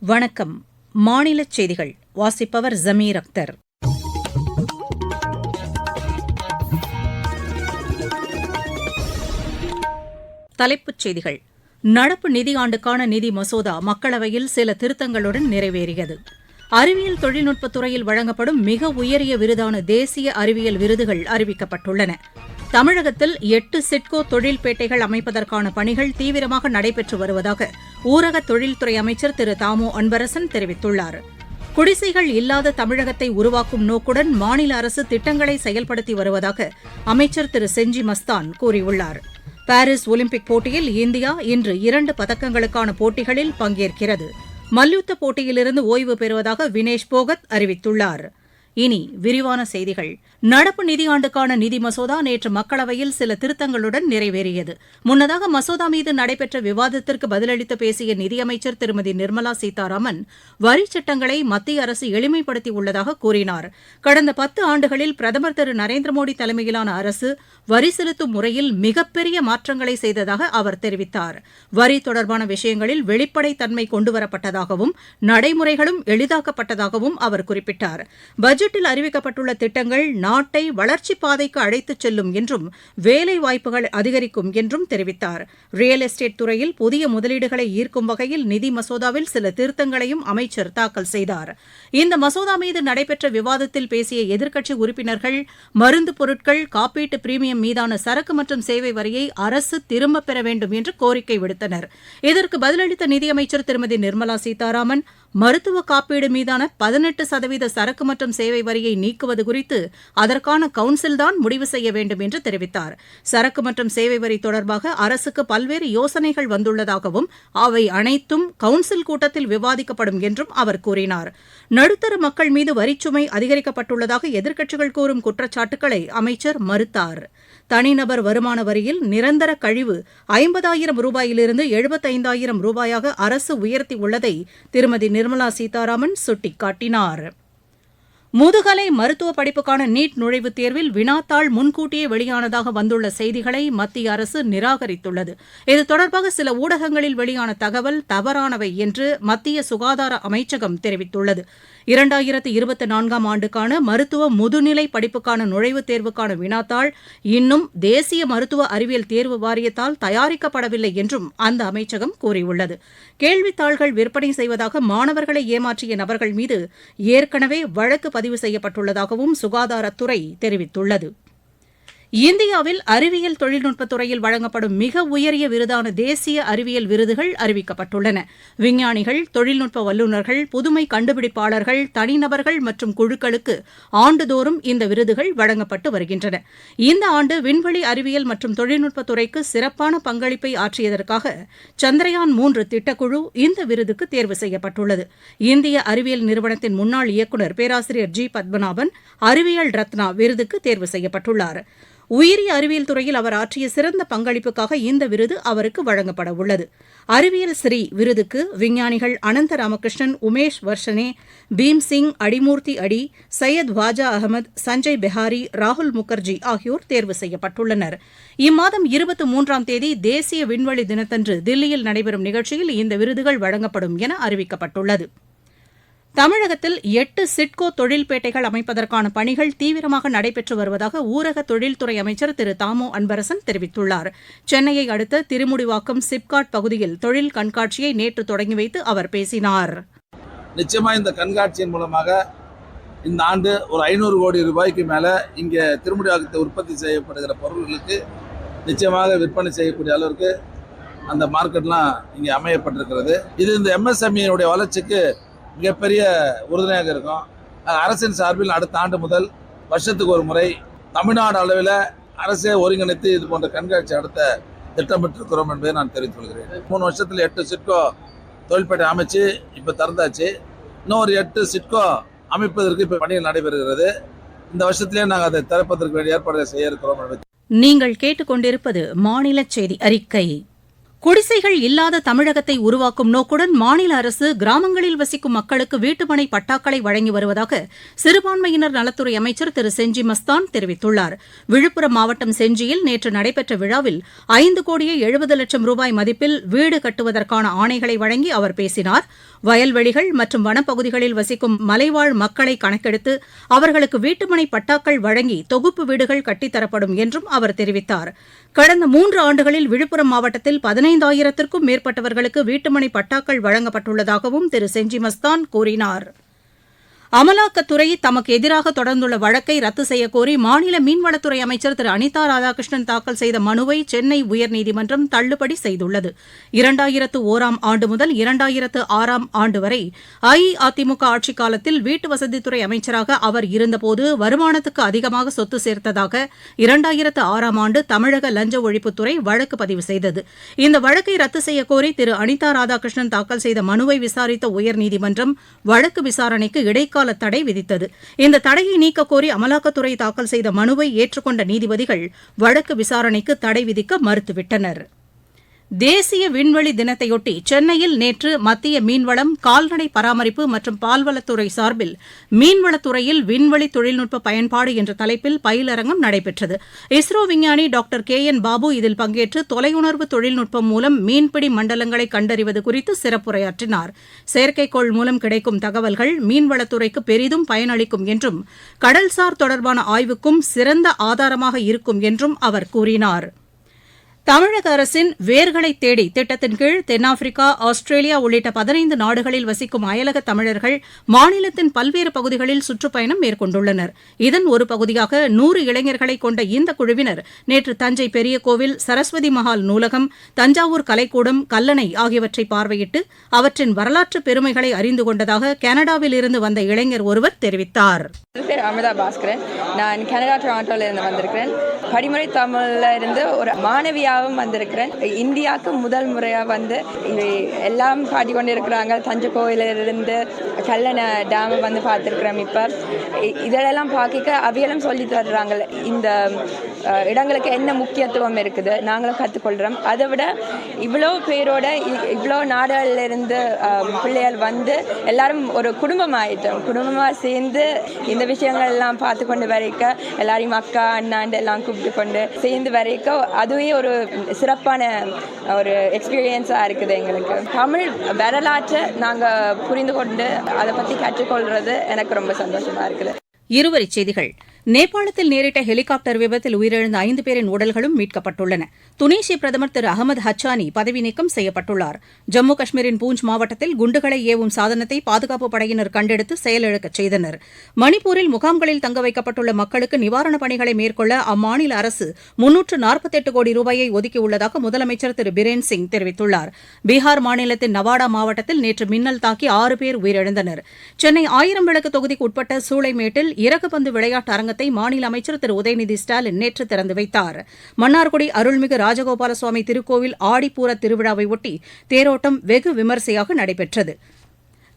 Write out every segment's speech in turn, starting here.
வணக்கம். மாநிலச் செய்திகள். வாசிப்பவர் ஜமீர் அக்தர். தலைப்புச் செய்திகள். நடப்பு நிதியாண்டுக்கான நிதி மசோதா மக்களவையில் சில திருத்தங்களுடன் நிறைவேறியது. அறிவியல் தொழில்நுட்பத் துறையில் வழங்கப்படும் மிக உயரிய விருதான தேசிய அறிவியல் விருதுகள் அறிவிக்கப்பட்டுள்ளன. தமிழகத்தில் எட்டு சிட்கோ தொழில்பேட்டைகள் அமைப்பதற்கான பணிகள் தீவிரமாக நடைபெற்று வருவதாக ஊரக தொழில்துறை அமைச்சர் திரு தாமோ அன்பரசன் தெரிவித்துள்ளார். குடிசைகள் இல்லாத தமிழகத்தை உருவாக்கும் நோக்குடன் மாநில அரசு திட்டங்களை செயல்படுத்தி வருவதாக அமைச்சர் திரு செஞ்சி மஸ்தான் கூறியுள்ளார். பாரிஸ் ஒலிம்பிக் போட்டியில் இந்தியா இன்று இரண்டு பதக்கங்களுக்கான போட்டிகளில் பங்கேற்கிறது. மல்யுத்த போட்டியிலிருந்து ஓய்வு பெறுவதாக வினேஷ் போகத் அறிவித்துள்ளார். இனி விரிவான செய்திகள். நடப்பு நிதியாண்டுக்கான நிதி மசோதா நேற்று மக்களவையில் சில திருத்தங்களுடன் நிறைவேறியது. முன்னதாக மசோதா மீது நடைபெற்ற விவாதத்திற்கு பதிலளித்து பேசிய நிதியமைச்சர் திருமதி நிர்மலா சீதாராமன் வரி சட்டங்களை மத்திய அரசு எளிமைப்படுத்தியுள்ளதாக கூறினார். கடந்த பத்து ஆண்டுகளில் பிரதமர் திரு நரேந்திர மோடி தலைமையிலான அரசு வரி செலுத்தும் முறையில் மிகப்பெரிய மாற்றங்களை செய்ததாக அவர் தெரிவித்தார். வரி தொடர்பான விஷயங்களில் வெளிப்படைத்தன்மை கொண்டுவரப்பட்டதாகவும் நடைமுறைகளும் எளிதாக்கப்பட்டதாகவும் அவர் குறிப்பிட்டார். பட்ஜெட் பட்ஜெட்டில் அறிவிக்கப்பட்டுள்ள திட்டங்கள் நாட்டை வளர்ச்சிப் பாதைக்கு அழைத்துச் செல்லும் என்றும் வேலை வாய்ப்புகள் அதிகரிக்கும் என்றும் தெரிவித்தார். ரியல் எஸ்டேட் துறையில் புதிய முதலீடுகளை ஈர்க்கும் வகையில் நிதி மசோதாவில் சில திருத்தங்களையும் அமைச்சர் தாக்கல் செய்தார். இந்த மசோதா மீது நடைபெற்ற விவாதத்தில் பேசிய எதிர்க்கட்சி உறுப்பினர்கள் மருந்து பொருட்கள் காப்பீட்டு பிரீமியம் மீதான சரக்கு மற்றும் சேவை வரியை அரசு திரும்பப் பெற வேண்டும் என்று கோரிக்கை விடுத்தனர். இதற்கு பதிலளித்த நிதியமைச்சர் திருமதி நிர்மலா சீதாராமன் மருத்துவ காப்பீடு மீதான பதினெட்டு சதவீத சரக்கு மற்றும் சேவை வரியை நீக்குவது குறித்து அதற்கான கவுன்சில்தான் முடிவு செய்ய வேண்டும் என்று தெரிவித்தார். சரக்கு மற்றும் சேவை வரி தொடர்பாக அரசுக்கு பல்வேறு யோசனைகள் வந்துள்ளதாகவும் அவை அனைத்தும் கவுன்சில் கூட்டத்தில் விவாதிக்கப்படும் என்றும் அவர் கூறினார். நடுத்தர மக்கள் மீது வரிச்சுமை அதிகரிக்கப்பட்டுள்ளதாக எதிர்க்கட்சிகள் கூறும் குற்றச்சாட்டுக்களை அமைச்சர் மறுத்தார். தனிநபர் வருமான வரியில் நிரந்தர கழிவு ஐம்பதாயிரம் ரூபாயிலிருந்து எழுபத்தைந்தாயிரம் ரூபாயாக அரசு உயர்த்தியுள்ளதை திருமதி நிர்மலா சீதாராமன் சுட்டிக்காட்டினாா் முதுகலை மருத்துவ படிப்புக்கான நீட் நுழைவுத் தேர்வில் வினாத்தாள் முன்கூட்டியே வெளியானதாக வந்துள்ள செய்திகளை மத்திய அரசு நிராகரித்துள்ளது. இது தொடர்பாக சில ஊடகங்களில் வெளியான தகவல் தவறானவை என்று மத்திய சுகாதார அமைச்சகம் தெரிவித்துள்ளது. இரண்டாயிரத்து இருபத்தி நான்காம் ஆண்டுக்கான மருத்துவ முதுநிலை படிப்புக்கான நுழைவுத் தேர்வுக்கான வினாத்தாள் இன்னும் தேசிய மருத்துவ அறிவியல் தேர்வு வாரியத்தால் தயாரிக்கப்படவில்லை என்றும் அந்த அமைச்சகம் கூறியுள்ளது. கேள்வித்தாள்கள் விற்பனை செய்வதாக மாணவர்களை ஏமாற்றிய நபர்கள் மீது ஏற்கனவே வழக்கு பதிவு செய்யப்பட்டுள்ளதாகவும் சுகாதாரத்துறை தெரிவித்துள்ளது. இந்தியாவில் அறிவியல் தொழில்நுட்பத் துறையில் வழங்கப்படும் மிக உயரிய விருதான தேசிய அறிவியல் விருதுகள் அறிவிக்கப்பட்டுள்ளன. விஞ்ஞானிகள் தொழில்நுட்ப வல்லுநர்கள் புதுமை கண்டுபிடிப்பாளர்கள் தனிநபர்கள் மற்றும் குழுக்களுக்கு ஆண்டுதோறும் இந்த விருதுகள் வழங்கப்பட்டு வருகின்றன. இந்த ஆண்டு விண்வெளி அறிவியல் மற்றும் தொழில்நுட்பத் துறைக்கு சிறப்பான பங்களிப்பை ஆற்றியதற்காக சந்திரயான் மூன்று திட்டக்குழு இந்த விருதுக்கு தேர்வு செய்யப்பட்டுள்ளது. இந்திய அறிவியல் நிறுவனத்தின் முன்னாள் இயக்குநர் பேராசிரியர் ஜி பத்மநாபன் அறிவியல் ரத்னா விருதுக்கு தேர்வு செய்யப்பட்டுள்ளார். உயிரி அறிவியல் துறையில் அவர் ஆற்றிய சிறந்த பங்களிப்புக்காக இந்த விருது அவருக்கு வழங்கப்பட உள்ளது. அறிவியல் ஸ்ரீ விருதுக்கு விஞ்ஞானிகள் அனந்த ராமகிருஷ்ணன் உமேஷ் வர்ஷனே பீம்சிங் அடிமூர்த்தி அடி சையத் வாஜா அகமது சஞ்சய் பெஹாரி ராகுல் முகர்ஜி ஆகியோர் தேர்வு செய்யப்பட்டுள்ளனர். இம்மாதம் இருபத்தி மூன்றாம் தேதி தேசிய விண்வெளி தினத்தன்று தில்லியில் நடைபெறும் நிகழ்ச்சியில் இந்த விருதுகள் வழங்கப்படும் என அறிவிக்கப்பட்டுள்ளது. தமிழகத்தில் எட்டு சிட்கோ தொழில்பேட்டைகள் அமைப்பதற்கான பணிகள் தீவிரமாக நடைபெற்று வருவதாக ஊரக தொழில்துறை அமைச்சர் திரு தாமோ அன்பரசன் தெரிவித்துள்ளார். சென்னையை அடுத்த திருமுடிவாக்கம் சிப்காட் பகுதியில் தொழில் கண்காட்சியை நேற்று தொடங்கி வைத்து அவர் பேசினார். நிச்சயமா இந்த கண்காட்சியின் மூலமாக இந்த ஆண்டு ஒரு ஐநூறு கோடி ரூபாய்க்கு மேலே இங்கே திருமுடிவாக்கத்தை உற்பத்தி செய்யப்படுகிற பொருள்களுக்கு நிச்சயமாக விற்பனை செய்யக்கூடிய அளவிற்கு அந்த மார்க்கெட்லாம் இங்கே அமையப்பட்டிருக்கிறது. இது இந்த எம்எஸ்எம்இனுடைய வளர்ச்சிக்கு மிகப்பெரிய உறுதுணையாக இருக்கும். அரசின் சார்பில் அடுத்த ஆண்டு முதல் வருஷத்துக்கு ஒரு முறை தமிழ்நாடு அளவில் அரசே ஒருங்கிணைத்து இது போன்ற கண்காட்சி நடத்த திட்டமிட்டிருக்கிறோம் என்பதை நான் தெரிவித்துக் கொள்கிறேன். மூணு வருஷத்தில் எட்டு சிட்கோ தொழில்பேட்டை அமைச்சு இப்போ திறந்தாச்சு. இன்னும் ஒரு எட்டு சிட்கோ அமைப்பதற்கு இப்போ பணிகள் நடைபெறுகிறது. இந்த வருஷத்திலே நாங்கள் அதை திறப்பதற்கு வேண்டிய ஏற்பாடுகளை செய்ய இருக்கிறோம் நீங்கள் கேட்டுக்கொண்டிருப்பது மாநில செய்தி அறிக்கை. குடிசைகள் இல்லாத தமிழகத்தை உருவாக்கும் நோக்குடன் மாநில அரசு கிராமங்களில் வசிக்கும் மக்களுக்கு வீட்டுமனை பட்டாக்களை வழங்கி வருவதாக சிறுபான்மையினர் நலத்துறை அமைச்சர் திரு செஞ்சி மஸ்தான் தெரிவித்துள்ளார். விழுப்புரம் மாவட்டம் செஞ்சியில் நேற்று நடைபெற்ற விழாவில் ஐந்து கோடியே எழுபது லட்சம் ரூபாய் மதிப்பில் வீடு கட்டுவதற்கான ஆணைகளை வழங்கி அவர் பேசினார். வயல்வெளிகள் மற்றும் வனப்பகுதிகளில் வசிக்கும் மலைவாழ் மக்களை கணக்கெடுத்து அவர்களுக்கு வீட்டுமனை பட்டாக்கள் வழங்கி தொகுப்பு வீடுகள் கட்டித்தரப்படும் என்றும் அவர் தெரிவித்தார். கடந்த மூன்று ஆண்டுகளில் விழுப்புரம் மாவட்டத்தில் பதினைந்தாயிரத்திற்கும் மேற்பட்டவர்களுக்கு வீட்டுமனை பட்டாக்கள் வழங்கப்பட்டுள்ளதாகவும் திரு செஞ்சி மஸ்தான் கூறினார். அமலாக்கத்துறை தமக்கு எதிராக தொடர்ந்துள்ள வழக்கை ரத்து செய்யக்கோரி மாநில மீன்வளத்துறை அமைச்சர் திரு அனிதா ராதாகிருஷ்ணன் தாக்கல் செய்த மனுவை சென்னை உயர்நீதிமன்றம் தள்ளுபடி செய்துள்ளது. இரண்டாயிரத்து ஒராம் ஆண்டு முதல் இரண்டாயிரத்து ஆறாம் ஆண்டு வரை அஇஅதிமுக ஆட்சிக் காலத்தில் வீட்டு வசதித்துறை அமைச்சராக அவர் இருந்தபோது வருமானத்துக்கு அதிகமாக சொத்து சேர்த்ததாக இரண்டாயிரத்து ஆறாம் ஆண்டு தமிழக லஞ்ச ஒழிப்புத்துறை வழக்கு பதிவு செய்தது. இந்த வழக்கை ரத்து செய்யக்கோரி திரு அனிதா ராதாகிருஷ்ணன் தாக்கல் செய்த மனுவை விசாரித்த உயர்நீதிமன்றம் வழக்கு விசாரணைக்கு இடைக்கால தடை விதித்தது. இந்த தடையை நீக்கக் கோரி அமலாக்கத்துறை தாக்கல் செய்த மனுவை ஏற்றுக்கொண்ட நீதிபதிகள் வழக்கு விசாரணைக்கு தடை விதிக்க மறுத்துவிட்டனர். தேசிய விண்வெளி தினத்தையொட்டி சென்னையில் நேற்று மத்திய மீன்வளம் கால்நடை பராமரிப்பு மற்றும் பால்வளத்துறை சார்பில் மீன்வளத்துறையில் விண்வெளி தொழில்நுட்ப பயன்பாடு என்ற தலைப்பில் பயிலரங்கம் நடைபெற்றது. இஸ்ரோ விஞ்ஞானி டாக்டர் கே என் பாபு இதில் பங்கேற்று தொலையுணர்வு தொழில்நுட்பம் மூலம் மீன்பிடி மண்டலங்களை கண்டறிவது குறித்து சிறப்புரையாற்றினார். செயற்கைக்கோள் மூலம் கிடைக்கும் தகவல்கள் மீன்வளத்துறைக்கு பெரிதும் பயனளிக்கும் என்றும் கடல்சார் தொடர்பான ஆய்வுக்கும் சிறந்த ஆதாரமாக இருக்கும் என்றும் அவர் கூறினார். தமிழக அரசின் வேர்களை தேடி திட்டத்தின் கீழ் தென்னாப்பிரிக்கா ஆஸ்திரேலியா உள்ளிட்ட பதினைந்து நாடுகளில் வசிக்கும் அயலக தமிழர்கள் மாநிலத்தின் பல்வேறு பகுதிகளில் சுற்றுப்பயணம் மேற்கொண்டுள்ளனர். இதன் ஒரு பகுதியாக நூறு இளைஞர்களை கொண்ட இந்த குழுவினர் நேற்று தஞ்சை பெரிய கோவில் சரஸ்வதி மஹால் நூலகம் தஞ்சாவூர் கலைக்கூடம் கல்லணை ஆகியவற்றை பார்வையிட்டு அவற்றின் வரலாற்று பெருமைகளை அறிந்து கொண்டதாக கனடாவில் இருந்து வந்த இளைஞர் ஒருவர் தெரிவித்தார். அமிதா பாஸ்கரன். நான் கனடா டொராண்டோல இருந்து வந்திருக்கிறேன். படிமுறை தமிழ்ல இருந்து ஒரு இந்தியாவும் வந்திருக்கிறேன். இந்தியாவுக்கு முதல் முறையாக வந்து எல்லாம் காட்டி கொண்டு இருக்கிறாங்க தஞ்சை கோயிலிருந்து கல்லணை டேம் வந்து பார்த்துருக்குறோம் இப்போ. இதெல்லாம் பார்க்க அவியலும் சொல்லி தர்றாங்க. இந்த இடங்களுக்கு என்ன முக்கியத்துவம் இருக்குது நாங்களும் கற்றுக்கொள்கிறோம் அதை விட இவ்வளோ பேரோட இ- இவ்வளோ நாடுகள்ல இருந்து அஹ், பிள்ளைகள் வந்து எல்லாரும் ஒரு குடும்பம் ஆயிட்டோம். குடும்பமாக சேர்ந்து இந்த விஷயங்கள் எல்லாம் பார்த்து கொண்டு வரைக்க எல்லாரையும் அக்கா அண்ணாண்டு எல்லாம் கூப்பிட்டு கொண்டு சேர்ந்து வரைக்க அதுவே ஒரு சிறப்பான ஒரு எக்ஸ்பீரியன்ஸாக இருக்குது எங்களுக்கு. தமிழ் வரலாற்றை நாங்கள் புரிந்து கொண்டு அதை பற்றி கற்றுக்கொள்வது எனக்கு ரொம்ப சந்தோஷமாக இருக்குது. இருவரி செய்திகள். நேபாளத்தில் நேரிட்ட ஹெலிகாப்டர் விபத்தில் உயிரிழந்த ஐந்து பேரின் உடல்களும் மீட்கப்பட்டுள்ளன. துனிசிய பிரதமர் திரு அகமது ஹச்சானி பதவி நீக்கம் செய்யப்பட்டுள்ளார். ஜம்மு காஷ்மீரின் பூஞ்ச் மாவட்டத்தில் குண்டுகளை ஏவும் சாதனத்தை பாதுகாப்பு படையினர் கண்டெடுத்து செயலிழக்கச் செய்தனர். மணிப்பூரில் முகாம்களில் தங்க வைக்கப்பட்டுள்ள மக்களுக்கு நிவாரணப் பணிகளை மேற்கொள்ள அம்மாநில அரசு முன்னூற்று நாற்பத்தெட்டு கோடி ரூபாயை ஒதுக்கியுள்ளதாக முதலமைச்சர் திரு பிரேன் சிங் தெரிவித்துள்ளார். பீகார் மாநிலத்தின் நவாடா மாவட்டத்தில் நேற்று மின்னல் தாக்கி ஆறு பேர் உயிரிழந்தனர். சென்னை ஆயிரம் விளக்கு தொகுதிக்கு உட்பட்ட சூளைமேட்டில் இறகுப்பந்து விளையாட்டு அரங்கத்தில் அரங்கத்தை மாநில அமைச்சர் திரு உதயநிதி ஸ்டாலின் நேற்று திறந்து வைத்தார். மன்னார்குடி அருள்மிகு ராஜகோபால சுவாமி திருக்கோவில் ஆடிப்பூர திருவிழாவை ஒட்டி தேரோட்டம் வெகு விமரிசையாக நடைபெற்றது.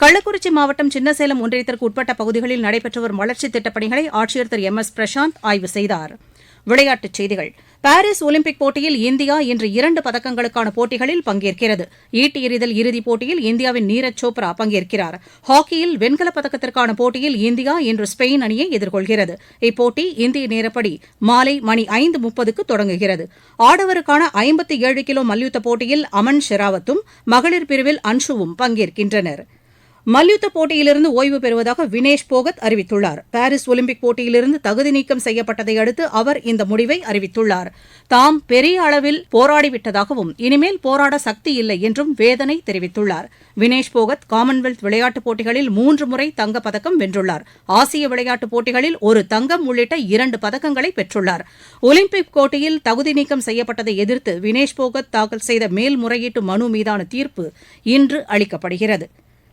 கள்ளக்குறிச்சி மாவட்டம் சின்னசேலம் ஒன்றியத்திற்கு உட்பட்ட பகுதிகளில் நடைபெற்று வரும் வளர்ச்சித் திட்டப்பணிகளை ஆட்சியர் திரு எம் எஸ் பிரசாந்த் ஆய்வு செய்தார். விளையாட்டுச் செய்திகள். பாரிஸ் ஒலிம்பிக் போட்டியில் இந்தியா இன்று இரண்டு பதக்கங்களுக்கான போட்டிகளில் பங்கேற்கிறது. ஈட்டி எறிதல் இறுதிப் போட்டியில் இந்தியாவின் நீரஜ் சோப்ரா பங்கேற்கிறார். ஹாக்கியில் வெண்கலப் பதக்கத்திற்கான போட்டியில் இந்தியா இன்று ஸ்பெயின் அணியை எதிர்கொள்கிறது. இப்போட்டி இந்திய நேரப்படி மாலை மணி ஐந்து முப்பதுக்கு தொடங்குகிறது. ஆடவருக்கான ஐம்பத்தி ஏழு கிலோ மல்யுத்த போட்டியில் அமன் ஷெராவத்தும் மகளிர் பிரிவில் அன்ஷுவும் பங்கேற்கின்றனர். மல்யுத்த போட்டியிலிருந்து ஓய்வு பெறுவதாக வினேஷ் போகத் அறிவித்துள்ளார். பாரிஸ் ஒலிம்பிக் போட்டியிலிருந்து தகுதி நீக்கம் செய்யப்பட்டதை அடுத்து அவர் இந்த முடிவை அறிவித்துள்ளார். தாம் பெரிய அளவில் போராடிவிட்டதாகவும் இனிமேல் போராட சக்தி இல்லை என்றும் வேதனை தெரிவித்துள்ளார். வினேஷ் போகத் காமன்வெல்த் விளையாட்டுப் போட்டிகளில் மூன்று முறை தங்கப் பதக்கம் வென்றுள்ளார். ஆசிய விளையாட்டுப் போட்டிகளில் ஒரு தங்கம் உள்ளிட்ட இரண்டு பதக்கங்களை பெற்றுள்ளார். ஒலிம்பிக் போட்டியில் தகுதி நீக்கம் செய்யப்பட்டதை எதிர்த்து வினேஷ் போகத் தாக்கல் செய்த மேல்முறையீட்டு மனு மீதான தீர்ப்பு இன்று அளிக்கப்படுகிறது.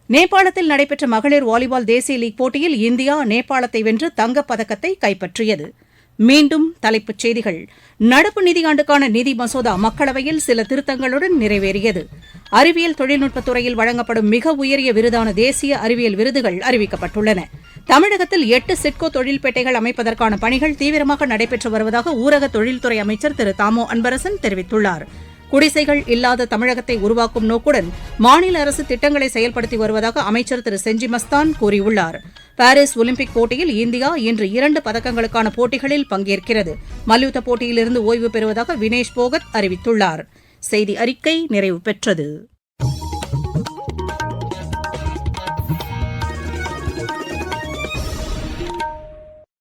நேபாளத்தில் நடைபெற்ற மகளிர் வாலிபால் தேசிய லீக் போட்டியில் இந்தியா நேபாளத்தை வென்று தங்கப்பதக்கத்தை கைப்பற்றியது. மீண்டும் தலைப்புச் செய்திகள். நடப்பு நிதியாண்டுக்கான நிதி மசோதா மக்களவையில் சில திருத்தங்களுடன் நிறைவேறியது. அறிவியல் தொழில்நுட்பத் துறையில் வழங்கப்படும் மிக உயரிய விருதான தேசிய அறிவியல் விருதுகள் அறிவிக்கப்பட்டுள்ளன. தமிழகத்தில் எட்டு சிட்கோ தொழில்பேட்டைகள் அமைப்பதற்கான பணிகள் தீவிரமாக நடைபெற்று வருவதாக ஊரக தொழில்துறை அமைச்சர் திரு தாமோ அன்பரசன் தெரிவித்துள்ளார். குடிசைகள் இல்லாத தமிழகத்தை உருவாக்கும் நோக்குடன் மாநில அரசு திட்டங்களை செயல்படுத்தி வருவதாக அமைச்சர் திரு செஞ்சி மஸ்தான் கூறியுள்ளார். பாரிஸ் ஒலிம்பிக் போட்டியில் இந்தியா இன்று இரண்டு பதக்கங்களுக்கான போட்டிகளில் பங்கேற்கிறது. மல்யுத்த போட்டியிலிருந்து ஓய்வு பெறுவதாக வினேஷ் போகத் அறிவித்துள்ளார். செய்தி அறிக்கை நிறைவு பெற்றது.